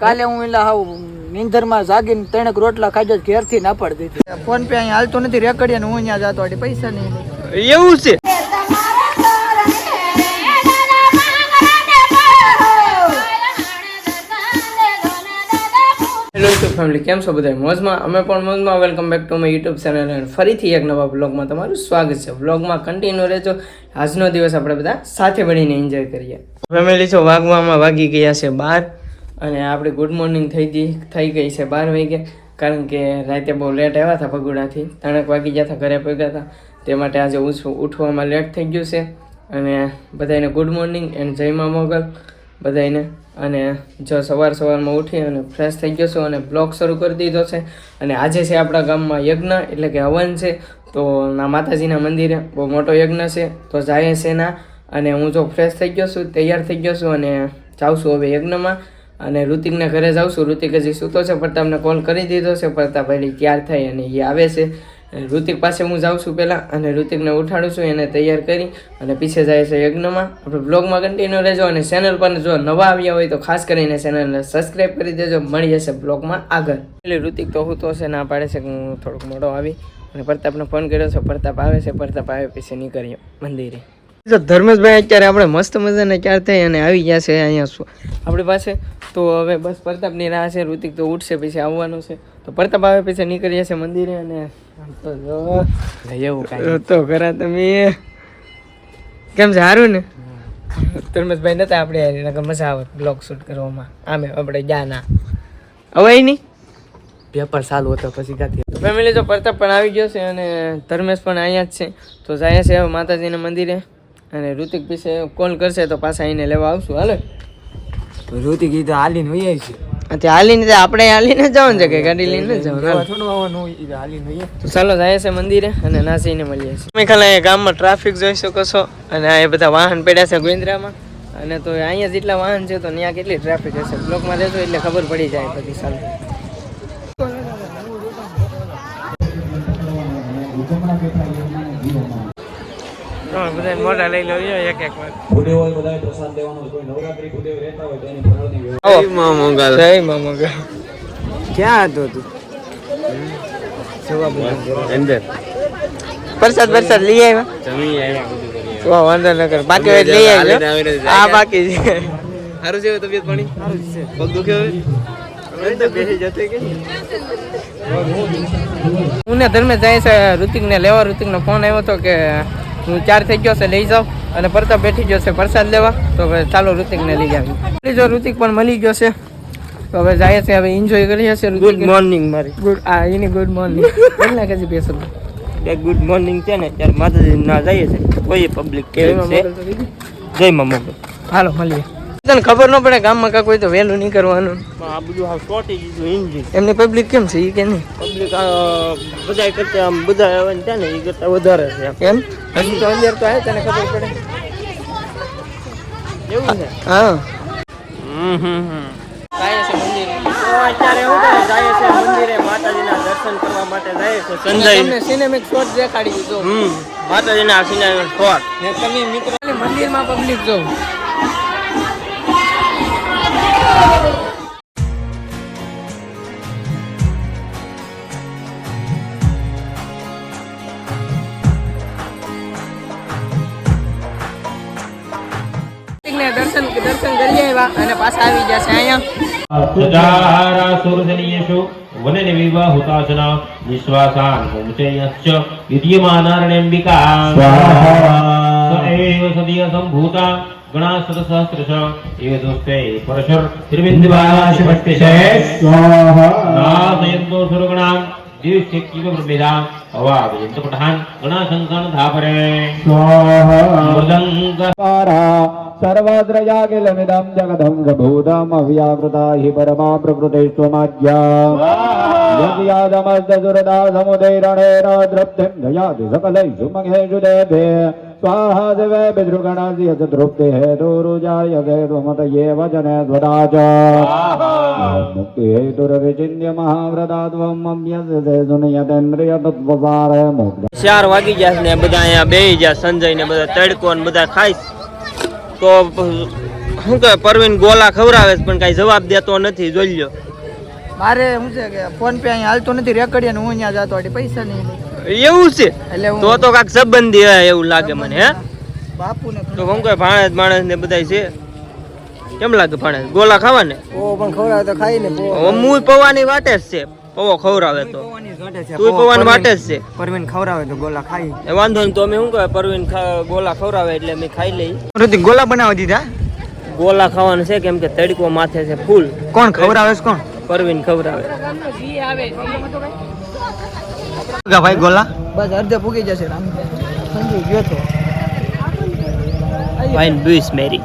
કાલે હું એલા હાવ નીંદરમાં જાગીને ત્રણેક રોટલા ખાજો જ ઘેરથી ના પડી દીધી. ફોન પે અહીંયા હાલતો નથી રેકડીએ ને હું અહીંયા જતો પૈસા નહીં. એવું છે? ફેમિલી કેમ છો બધા મોજમાં, અમે પણ મોજમાં. Welcome back to my YouTube channel અને ફરીથી એક નવા બ્લોગમાં તમારું સ્વાગત છે. બ્લોગમાં કન્ટિન્યુ રહેજો. આજનો દિવસ આપણે બધા સાથે મળીને એન્જોય કરીએ. ફેમિલી છો, વાગવામાં વાગી ગયા છે બાર અને આપણે ગુડ મોર્નિંગ થઈ ગઈ થઈ ગઈ છે બાર વાગે. કારણ કે રાતે બહુ લેટ આવ્યા હતા પગુડાથી. ત્રણેક વાગી ગયા હતા, ઘરે પગ્યા હતા. તે માટે આજે ઉઠ- ઉઠવામાં લેટ થઈ ગયું છે. અને બધાને ગુડ મોર્નિંગ એન્ડ જય મા મોગલ. બધાને અને જો સવાર સવારમાં ઉઠી અને ફ્રેશ થઈ ગયો છું અને બ્લોગ શરૂ કરી દીધો છે. અને આજે છે આપણા ગામમાં યજ્ઞ, એટલે કે હવન છે. તો ના માતાજીના મંદિરે બહુ મોટો યજ્ઞ છે. તો જાય છે ના. અને હું જો ફ્રેશ થઈ ગયો છું, તૈયાર થઈ ગયો છું અને જાઉં છું હવે યજ્ઞમાં. અને ઋતિકના ઘરે જાઉં છું. ઋતિક હજી સૂતો છે પ્રતાપને કોલ કરી દીધો છે. પ્રતાપ ભાઈ ક્યાર થાય અને એ આવે છે. ઋતિક પાસે હું જાઉં છું પહેલાં અને ઋતિકને ઉઠાડું છું, એને તૈયાર કરી અને પીછે જાય છે યજ્ઞમાં. આપણે બ્લોગમાં કન્ટિન્યુ રહેજો અને ચેનલ પર જો નવા આવ્યા હોય તો ખાસ કરીને ચેનલને સબસ્ક્રાઈબ કરી દેજો. મળી જશે બ્લોગમાં આગળ. એટલે ઋતિક તો હું તો છે ના પાડે છે કે હું થોડોક મોડો આવી. અને પ્રતાપને ફોન કર્યો છે, પ્રતાપ આવે છે, પ્રતાપ આવે પછી નીકળીએ મંદિરે. જો ધર્મેશભાઈ અત્યારે આપણે મસ્ત મજાને ક્યાર થઈ અને આવી ગયા છે અહીંયા શું? આપણી પાસે તો હવે બસ પ્રતાપની રાહ છે ઋતિક તો ઉઠશે પછી આવવાનું છે. તો પ્રતાપ આવે પછી નીકળીએ જશે મંદિરે અને તો જો તો ખરા તમે. કેમ છે સારું ને? ધર્મેશભાઈ નતા આપણે નકર મજા આવે બ્લોગ શૂટ કરવામાં. આમે આપણે ગયા ના. હવે નહીં? પેપર ચાલુ હતો પછી ગાતી ફેમિલી તો પ્રતાપ પણ આવી ગયો છે અને ધર્મેશ પણ અહીંયા જ છે. તો જાય છે હવે માતાજીના મંદિરે. અને ઋતિક પીસે કોલ કરશે તો પાછા એને લેવા આવશું. હાલે. ઋતિક ઈ તો હાલીને વહી આવી છે. અત્યારે હાલીને તો આપણે હાલીને જવાનું છે કે ગાડી લઈને જવાનું? થોડું આવવાનું હાલીને તો ચાલો જાય છે મંદિરે અને નાસીને મળીએ છીએ. તમે ખાલી અહીંયા ગામમાં ટ્રાફિક જોઈ શકો છો અને આ બધા વાહન પડ્યા છે ગોવિંદ્રામાં. અને તો અહીંયા જેટલા વાહન છે તો ત્યાં કેટલી ટ્રાફિક હશે? બ્લોકમાં રહેજો એટલે ખબર પડી જાય બધી ચાલો. બધા મોટા લઈ લો એક એક વાર. ભૂદેવ હોય બધાએ પ્રસાદ દેવાનો કોઈ નવરાત્રી ભૂદેવ રહેતા હોય તો એની ફરવાની વ્યવસ્થા. આવો જય મા મંગલ. ક્યાં હતો તું? અંદર. પ્રસાદ પ્રસાદ લઈ આવ્યા? વાહ વાંધો ન કર. બાકી હોય લઈ આવ્યો હા બાકી છે. સારું છે તબિયત પાણી? પગ દુખે હવે? હું ને ધર્મે જાય છે ઋતિક ને લેવા ઋતિક નો ફોન આવ્યો હતો કે હું ચાર થઈ ગયો છે લઈ જાઉં. અને પરતા બેઠી ગયો છે પ્રસાદ લેવા. તો હવે ચાલો ઋતિકને લઈ આવી જો ઋતિક પણ મળી ગયો છે. તો હવે જાય છે હવે એન્જોય કરીએ છીએ ગુડ મોર્નિંગ મારી. ગુડ આ એની ગુડ મોર્નિંગ કેટલા કજી બેસો ગુડ મોર્નિંગ છે ને ત્યારે માતાજી ના જઈએ છે. કોઈ પબ્લિક કેવી છે? જય મા મોગલ. હાલો મળીએ. તને ખબર ન પડે ગામમાં કાંઈ કોઈ તો વહેલું નહીં કરવાનું. આ બધું હાવ શોર્ટેજ ગયું ઇન્જિન એમની પબ્લિક કેમ છે એ કે નહીં? પબ્લિક બધા કરતા આમ બધા આવે ને ત્યાં ને એ કરતા વધારે છે એમ. હજી તો અંદર તો આવે તને ખબર પડે? એવું છે? હા. હમ હમ જાય છે મંદિરે. અત્યારે એવું કરે જાય છે મંદિરે માતાજીના દર્શન કરવા માટે જાય છે સંજય તમને સિનેમિક શોટ દેખાડી દીધો. હમ માતાજીના સિનેમા શોટ ને તમે મિત્રો મંદિરમાં પબ્લિક જો દર્શન દર્શન કરી આવ્યા અને गणाशतसहस्रश एव दोस्ते परशुर त्रिबिन्दुवाशिभट्टिशे नासयन्तो सुरगणान् दिविश्चिक्किव ब्रह्मिदा अवादयन्तपठान् गणाशङ्कान् धापरे मृदङ्ग सर्वद्रयाखिलमिदं जगदं प्रभूतमव्याकृता हि परमा प्रकृतेष्वमाज्ञा यद्यादमस्तदुरदा समुदैरणेन द्रप्तिं दयाति सकलैषु मघेषु देभे स्वाहा दिवे पितृगणस्य च तृप्तिः हेतुरुजाय हेतुमतये वचने स्वदा च मुक्तिहेतुरविचिन्त्य महाव्रतात्वम् अभ्यस्यते सुनयतेन्द्रियतत्त्वसारे मुग्ध ચાર વાગી ગયા છે ને બધા અહીંયા બેહી ગયા સંજય ને બધા તડકો ને બધા ખાઈ તો પ- શું કહેવાય પરવીન ગોલા ખવડાવે છે પણ કાંઈ જવાબ દેતો નથી જોઈ લ્યો મારે શું છે કે ફોન પે અહીંયા હાલતો નથી રેકડીએ ને હું અહીંયા જતો એટલે પૈસા નહીં લે એવું છે? તો તો કાક સંબંધી હોય એવું લાગે મને હે? બાપુને તો હું કહે ભાણેજ માણસ ને બધાય છે. કેમ લાગે ભાણેજ? ગોલા ખાવા ને ઓ પણ ખવડાવે તો ખાઈ ને હું પૌવાની વાટે જ છે. પવો ખવડાવે તો. તું પવન વાટે જ છે. પરવીન ખવડાવે તો ગોલા ખાઈ એ વાંધો નહીં તો અમે શું કહેવાય પરવીન ખા- ગોલા ખવડાવે એટલે અમે ખાઈ લઈ ઋતિક ગોલા બનાવી દીધા? ગોલા ખાવાનું છે કેમ કે તડકો માથે છે ફૂલ. કોણ ખવડાવે છે કોણ? પરવીન ખવડાવે. ભાઈ ગોલા? બસ અડધે પૂગી જશે રામ. સંજુ ગયો તો. વાઈન બુઈસ મેરી.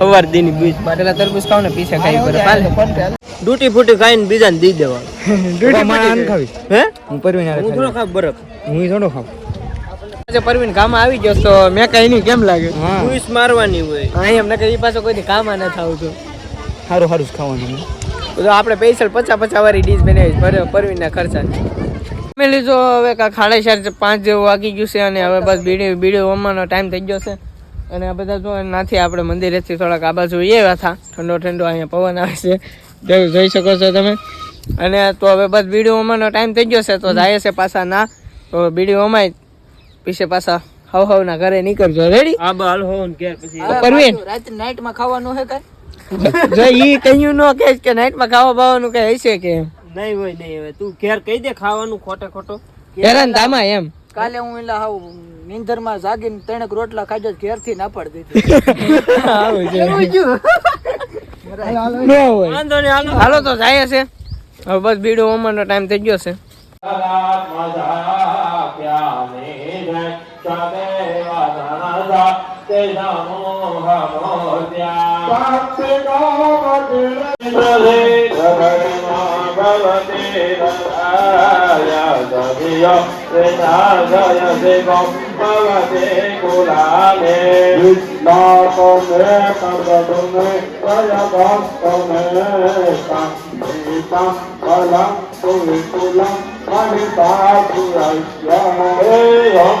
સવાર દીની બુઈસ પેલા તરબૂચ ખાવ ને પીછે ખાઈ પડે. ડૂટી ફૂટી ખાઈને બીજાને દી ખાવી. હે? હું? પરવીન હું થોડો ખાવ બરફ. હું થોડો ખાવ આજે પરવીન કામ આવી ગયો તો મેં કઈ નહીં કેમ લાગે? બુઈસ મારવાની હોય. અહીં અમને કઈ પાછો કોઈ કામ ના થાવ તો. સારું સારું ખાવાનું. તો આપણે પૈસા પચાસ પચાસ વાળી ડીશ બનાવી પર પરવીનના ખર્ચા મેં લીધો હવે ખાડે ચાર પાંચ જેવું વાગી ગયું છે અને હવે બસ બીડી બીડી હોમવાનો ટાઈમ થઈ ગયો છે. અને આ બધા જો નાથી આપણે મંદિરેથી થોડાક આ બાજુ એ હતા. ઠંડો ઠંડો અહીંયા પવન આવે છે. જોઈ જોઈ શકો છો તમે. અને તો હવે બસ બીડી હોમવાનો ટાઈમ થઈ ગયો છે તો જાય છે પાછા ના. તો બીડી હોમાય પીછે પાછા હવ હવ ના ઘરે નીકળજો. રેડી હા બાલ હો ને કે પછી. પરવીન રાત નાઈટમાં ખાવાનું હે કઈ? જો ઈ કહ્યું ન કે કે નાઈટમાં ખાવા બાવાનું કઈ હશે કે? એમ નહીં હોય નહીં હોય તું ઘેર કહી દે ખાવાનું ખોટે ખોટો હેરાન તામા એમ કાલે હું એલા હાવ નીંદરમાં જાગીને ત્રણેક રોટલા ખાજો ઘેરથી ના પડ દીધી ન હોય વાંધો નહીં હાલો હાલો તો જાય છે હવે બસ બીડો ઓમરનો ટાઈમ થઈ ગયો છે Bhavadeva Aya Dadiya Vinaya Devam Bhavade Kulale Vishnathame Sarvadame Prayadastame Sangita Balam Kuvikulam Manitasurashya Om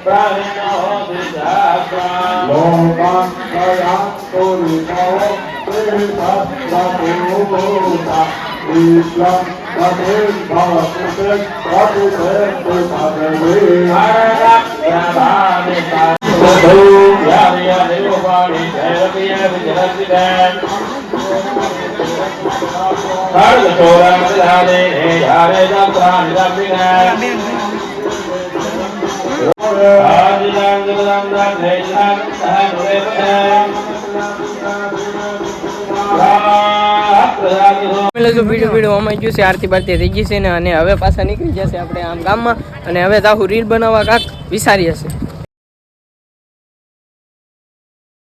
Pranab વિશાખા લોકં કયાંતો વિભવ ત્રિભક્તભૂતા વિશ્વં તથે ભવકૃતે પ્રભુતે ભગવે હરપ્રભાવિતા યાવ્યા દેવવાણી જયવ્ય વિજરસિદન હર ચોરા મધાને હે હરે જમ પ્રાણ રવિને પેલું જો બીડું બીડું અમાઈ ગયું છે, આરતી બારતી થઈ ગઈ છે ને, અને હવે પાછા નીકળી જશે આપણે આમ ગામમાં, અને હવે તાહુ રીલ બનાવવા કાંક વિચારી છે